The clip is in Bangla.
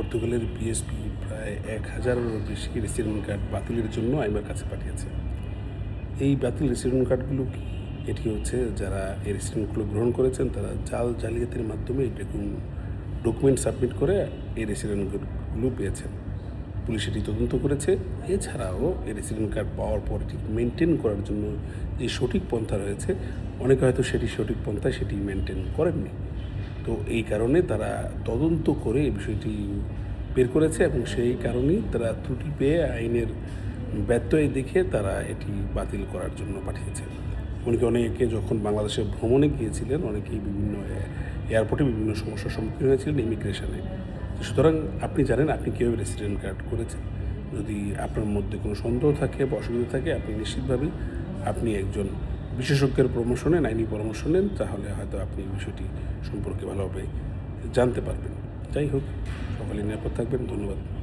পর্তুগালের বিএসপি প্রায় এক হাজারেরও বেশি রেসিডেন্ট কার্ড বাতিলের জন্য আইমার কাছে পাঠিয়েছে। এই বাতিল রেসিডেন্ট কার্ডগুলো কি? এটি হচ্ছে যারা এই রেসিডেন্টগুলো গ্রহণ করেছেন, তারা জাল জালিয়াতির মাধ্যমে এই ডকুমেন্ট সাবমিট করে এই রেসিডেন্টগুলো পেয়েছেন। পুলিশ এটি তদন্ত করেছে। এছাড়াও এই রেসিডেন্ট কার্ড পাওয়ার পর এটি মেনটেন করার জন্য যে সঠিক পন্থা রয়েছে, অনেকে হয়তো সেটি সঠিক পন্থায় সেটি মেনটেন করেননি। তো এই কারণে তারা তদন্ত করে এই বিষয়টি বের করেছে এবং সেই কারণেই তারা ত্রুটি পেয়ে আইনের ব্যত্যয় দেখে তারা এটি বাতিল করার জন্য পাঠিয়েছে। এমনকি অনেকে যখন বাংলাদেশে ভ্রমণে গিয়েছিলেন, অনেকেই বিভিন্ন এয়ারপোর্টে বিভিন্ন সমস্যার সম্মুখীন হয়েছিলেন ইমিগ্রেশনে। সুতরাং আপনি জানেন আপনি কীভাবে রেসিডেন্ট কার্ড করেছেন। যদি আপনার মধ্যে কোনো সন্দেহ থাকে বা অসুবিধা থাকে, আপনি নিশ্চিতভাবেই আপনি একজন বিশেষজ্ঞের পরামর্শ নেন আইনি পরামর্শ নেন তাহলে হয়তো আপনি বিষয়টি সম্পর্কে ভালোভাবে জানতে পারবেন। যাই হোক, সকলে নিরাপদ থাকবেন। ধন্যবাদ।